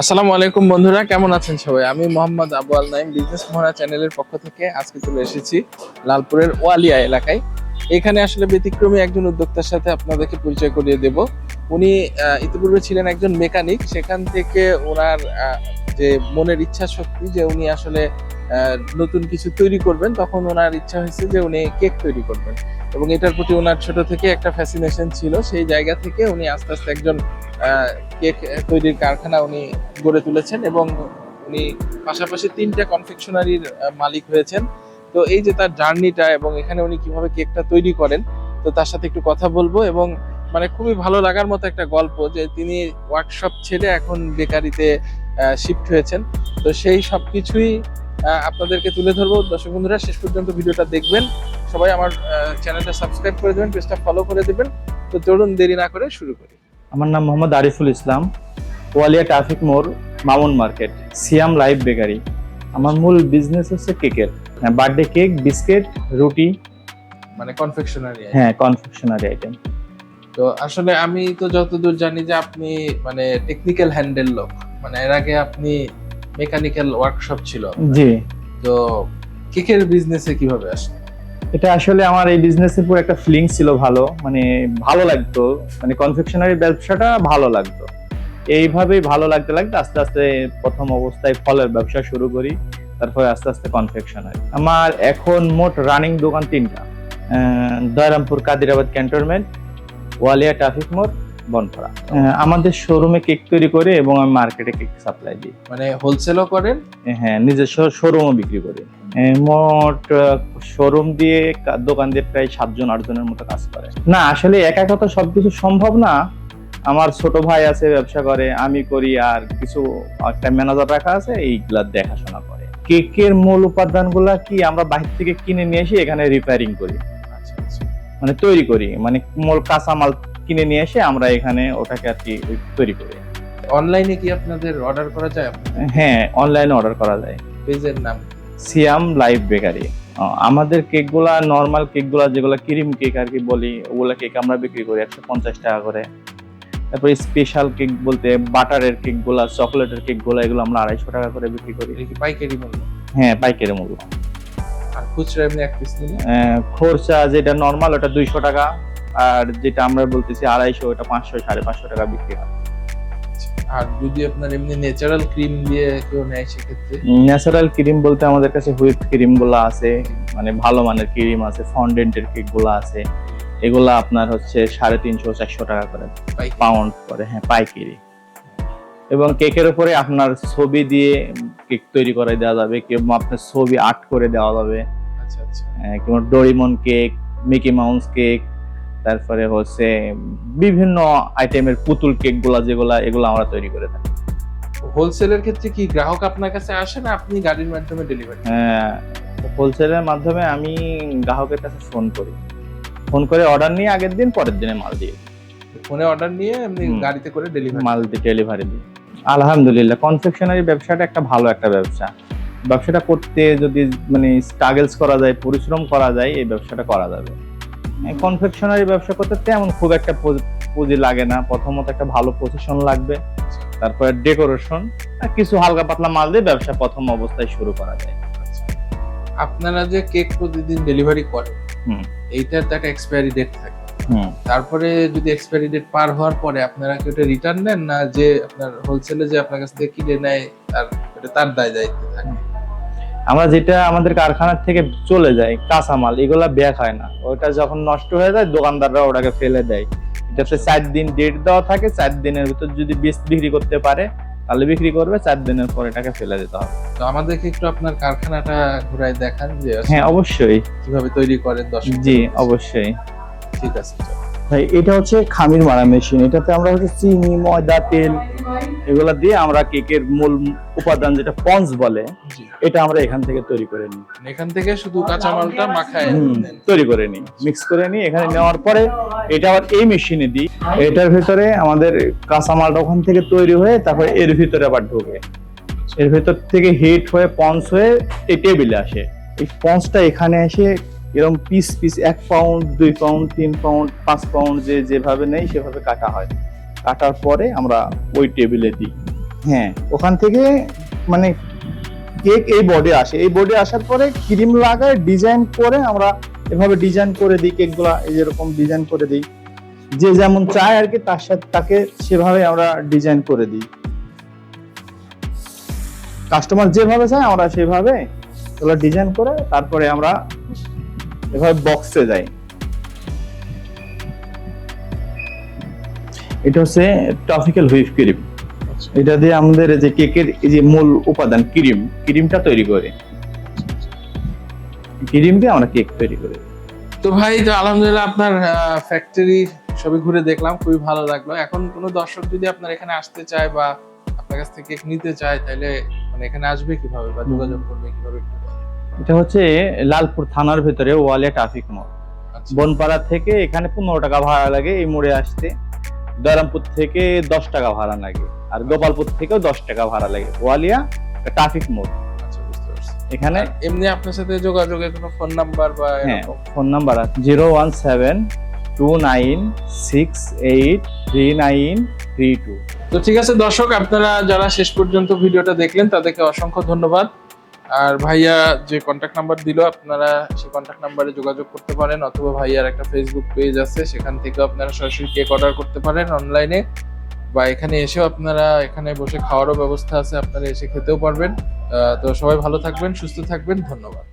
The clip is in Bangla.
আসসালামু আলাইকুম বন্ধুরা, কেমন আছেন সবাই? আমি মোহাম্মদ আবু আল নাইম বিজনেস মোহরা চ্যানেলের পক্ষ থেকে আজকে চলে এসেছি লালপুরের ওয়ালিয়া এলাকায়। এখানে আসলে ব্যতিক্রমী একজন উদ্যোক্তার সাথে আপনাদেরকে পরিচয় করিয়ে দেব। উনি ইতিপূর্বে ছিলেন একজন মেকানিক। সেখান থেকে ওনার যে মনের ইচ্ছা শক্তি যে উনি আসলে নতুন কিছু তৈরি করবেন, তখন ওনার ইচ্ছা হয়েছে যে উনি কেক তৈরি করবেন। এবং এটার প্রতি ওনার ছোট থেকে একটা ফ্যাসিনেশন ছিল। সেই জায়গা থেকে উনি আস্তে আস্তে একজন কেক তৈরির কারখানা উনি গড়ে তুলেছেন এবং উনি পাশাপাশি তিনটা কনফেকশনারির মালিক হয়েছেন। তো এই যে তার জার্নিটা এবং এখানে উনি কীভাবে কেকটা তৈরি করেন, তো তার সাথে একটু কথা বলব এবং মানে খুবই ভালো লাগার মতো একটা গল্প যে তিনি ওয়ার্কশপ ছেড়ে এখন বেকারিতে শিফট হয়েছেন। তো সেই সব কিছুই আপনাদেরকে তুলে ধরবো। দর্শক বন্ধুরা শেষ পর্যন্ত ভিডিওটা দেখবেন। সবাই আমার চ্যানেলটা সাবস্ক্রাইব করে দেবেন পেজটা ফলো করে দেবেন। তো চলুন দেরি না করে শুরু করি। আমার নাম মোহাম্মদ আরিফুল ইসলাম ওয়ালিয়া ট্রাফিক মোড় Mamun market Siam live bakery. আমার মূল বিজনেস হচ্ছে কেকের। হ্যাঁ বার্থডে কেক বিস্কিট রুটি। মানে কনফেকশনারি হ্যাঁ কনফেকশনারি আইটেম তো আসলে আমি তো যতদূর জানি যে আপনি মানে টেকনিক্যাল হ্যান্ডেল লোক। মানে এর আগে আপনি মেকানিক্যাল ওয়ার্কশপ ছিল জি। তো কেকের বিজনেসে কীভাবে আসলে? এটা আসলে আমার এই বিজনেসের উপর একটা ফিলিং ছিল ভালো মানে ভালো লাগতো মানে কনফেকশনারি ব্যবসাটা ভালো লাগতো। এইভাবেই ভালো লাগতে লাগতে আস্তে আস্তে প্রথম অবস্থায় ফলের ব্যবসা শুরু করি তারপরে আস্তে আস্তে কনফেকশনারি আমার এখন মোট রানিং দোকান তিনটা দয়রামপুর কাদিরাবাদ ক্যান্টনমেন্ট ওয়ালিয়া ট্রাফিক মোড় বনপাড়া আমাদের শোরুমে কেক তৈরি করে এবং আমি মার্কেটে কেক সাপ্লাই দিই। মানে হোলসেলও করেন? হ্যাঁ নিজস্ব শোরুমও বিক্রি করি। মোট শোরুম দিয়ে দোকান দিয়ে প্রায় সাতজন আটজনের মতো কাজ করে। না আসলে একা একা তো সবকিছু সম্ভব না। আমার ছোট ভাই আছে ব্যবসা করে আমি করি আর কিছু একটা ম্যানেজার রাখা আছে এইগুলা দেখাশোনা করে। কেকের মূল উপাদানগুলা কি আমরা বাহির থেকে কিনে নিয়ে এসে এখানে রিপেয়ারিং করি। আচ্ছা আচ্ছা। মানে তৈরি করি। মানে মূল কাঁচামাল কিনে নিয়ে এসে আমরা এখানে ওটাকে আর কি তৈরি করি। অনলাইনে কি আপনাদের অর্ডার করা যায় হ্যাঁ অনলাইনে অর্ডার করা যায়। পেজের নাম? সিয়াম লাইভ বেকারি আমাদের কেকগুলা নর্মাল কেকগুলা যেগুলো ক্রিম কেক আর কি বলি ওগুলা কেক আমরা বিক্রি করি একশো পঞ্চাশ টাকা করে। তারপরে স্পেশাল কেক বলতে বাটারের কেকগুলা চকলেটের কেকগুলা এগুলো আমরা আড়াইশো টাকা করে বিক্রি করি। পাইকারি মূল্য? হ্যাঁ পাইকারি মূল্য। আর খুচরা এমনি এক পিস নিলে? আহ, খরচা যেটা নর্মাল ওটা দুইশো টাকা। আর যেটা আমরা বলতেছি আড়াইশো ওটা পাঁচশো সাড়ে পাঁচশো টাকা বিক্রি হয়। আর যদি আপনার এমনি ন্যাচারাল ক্রিম দিয়ে কেউ নেয় সেক্ষেত্রে? ন্যাচারাল ক্রিম বলতে আমাদের কাছে হুইপ ক্রিমগুলো আছে মানে ভালো মানের ক্রিম আছে ফন্ডেন্টের কেকগুলো আছে এগুলা আপনার হচ্ছে সাড়ে তিনশো চারশো টাকা করে পাউন্ড করে হ্যাঁ পাইকারি। এবং কেকের উপরে আপনার ছবি দিয়ে কেক তৈরি করে দেওয়া যাবে কেউ আপনার ছবি আর্ট করে দেওয়া যাবে। আচ্ছা আচ্ছা। Doraemon cake Mickey Mouse cake তারপরে হচ্ছে বিভিন্ন আইটেমের পুতুল কেকগুলা যেগুলা এগুলো আমরা তৈরি করে থাকি। হোলসেলের ক্ষেত্রে কি গ্রাহক আপনার কাছে আসে না আপনি গাড়ির মাধ্যমে ডেলিভারি হ্যাঁ হোলসেলের মাধ্যমে আমি গ্রাহকের কাছে ফোন করি। ফোন করে অর্ডার নিয়ে আগের দিন পরের দিনে মাল দিয়ে। ফোনে অর্ডার নিয়ে এমনি গাড়িতে করে ডেলিভারি মাল ডেলিভারি দিই। আলহামদুলিল্লাহ কনফেকশনারি ব্যবসাটা একটা ভালো একটা ব্যবসা। ব্যবসাটা করতে যদি মানে স্ট্রাগলস করা যায় পরিশ্রম করা যায় এই ব্যবসাটা করা যাবে। কনফেকশনারি ব্যবসা করতে তেমন খুব একটা পুঁজি- লাগে না। প্রথমত একটা ভালো পজিশন লাগবে তারপরে ডেকোরেশন আর কিছু হালকা পাতলা মাল দিয়ে ব্যবসা প্রথম অবস্থায় শুরু করা যায়। আপনারা যে কেক প্রতিদিন ডেলিভারি করেন হুম। এইটার তো একটা এক্সপায়ারি ডেট থাকে। হুম। তারপরে যদি এক্সপায়ারি ডেট পার হওয়ার পরে আপনারা কি ওটা রিটার্ন নেন না যে আপনার হোলসেলে যে আপনার কাছ থেকে কিনে নেয় তার ওটা তার দায় দায়িত্ব? আমরা যেটা আমাদের কারখানার থেকে চলে যায় কাঁচামাল এগুলা ব্যাক হয় না। ওটা যখন নষ্ট হয়ে যায় দোকানদাররা ওটাকে ফেলে দেয়। এটাতে চার দিন ডেট দেওয়া থাকে চার দিনের ভিতর যদি বীজ বিক্রি করতে পারে তাহলে বিক্রি করবে চার দিনের পর এটাকে ফেলে দিতে হবে। তো আমাদেরকে একটু আপনার কারখানাটা ঘুরায় দেখান যে হ্যাঁ অবশ্যই। কীভাবে তৈরি করেন দশ জি অবশ্যই। ঠিক আছে। ভাই এটা হচ্ছে খামির মারা মেশিন এটাতে আমরা হচ্ছে চিনি ময়দা তেল এগুলা দিয়ে আমরা কেকের মূল উপাদান যেটা পঞ্চ বলে এটা আমরা এখান থেকে তৈরি করে নিই। এখান থেকে শুধু কাঁচামালটা মাখায় তৈরি করে নিই মিক্স করে নিই। এখানে নেওয়ার পরে এটা আবার এই মেশিনে দিই। এটার ভিতরে আমাদের কাঁচামালটা ওখান থেকে তৈরি হয়ে তারপরে এর ভিতরে আবার ঢোকে। এর ভিতর থেকে হিট হয়ে পঞ্চ হয়ে এই টেবিলে আসে। এই পঞ্চটা এখানে এসে এরকম পিস পিস এক পাউন্ড দুই পাউন্ড তিন পাউন্ড পাঁচ পাউন্ড যে যেভাবে নেই সেভাবে কাটা হয়। কাটার পরে আমরা ওই টেবিলে দিই। হ্যাঁ ওখান থেকে মানে কেক এই বোর্ডে আসে। এই বোর্ডে আসার পরে ক্রিম লাগায় ডিজাইন করে আমরা এভাবে ডিজাইন করে দিই কেকগুলা এই যেরকম ডিজাইন করে দিই। যে যেমন চায় আর কি, তার সাথে, তাকে সেভাবে আমরা ডিজাইন করে দিই। কাস্টমার যেভাবে চায়, আমরা সেভাবে এগুলো ডিজাইন করে তারপরে আমরা এভাবে বক্সে যাই এটা হচ্ছে টপিক্যাল হুইপ ক্রিম এটা দিয়ে আমাদের যে কেকের যে মূল উপাদান ক্রিম ক্রিমটা তৈরি করে। ক্রিম দিয়ে আমরা কেক তৈরি করি। তো ভাই তো আলহামদুলিল্লাহ আপনার ফ্যাক্টরি সবই ঘুরে দেখলাম খুবই ভালো লাগল। এখন কোনো দর্শক যদি আপনার এখানে আসতে চায় বা আপনার কাছ থেকে কেক নিতে চায় তাহলে মানে এখানে আসবে কীভাবে বা যোগাযোগ করবে কীভাবে। এটা হচ্ছে লালপুর থানার ভেতরে ওয়ালিয়া ট্রাফিক মোড়। আচ্ছা। বনপাড়া থেকে এখানে পনেরো টাকা ভাড়া লাগে এই মোড়ে আসতে। দয়ারামপুর থেকে দশ টাকা ভাড়া লাগে আর গোপালপুর থেকেও দশ টাকা ভাড়া লাগে। ওয়ালিয়া ট্রাফিক মোড়। আচ্ছা এখানে এমনি আপনার সাথে যোগাযোগের কোনো ফোন নাম্বার বা হ্যাঁ ফোন নাম্বার আছে। Zero one seven two nine six eight three nine three two. তো ঠিক আছে দর্শক আপনারা যারা শেষ পর্যন্ত ভিডিওটা দেখলেন তাদেরকে অসংখ্য ধন্যবাদ। আর ভাইয়া যে কন্ট্যাক্ট নাম্বার দিল, আপনারা সেই কন্ট্যাক্ট নাম্বারে যোগাযোগ করতে পারেন অথবা ভাইয়ার একটা ফেসবুক পেজ আছে, সেখান থেকেও আপনারা সরাসরি কেক অর্ডার করতে পারেন অনলাইনে বা এখানে এসেও আপনারা এখানে বসে খাওয়ারও ব্যবস্থা আছে, আপনারা এসে খেতেও পারবেন। তো সবাই ভালো থাকবেন, সুস্থ থাকবেন, ধন্যবাদ।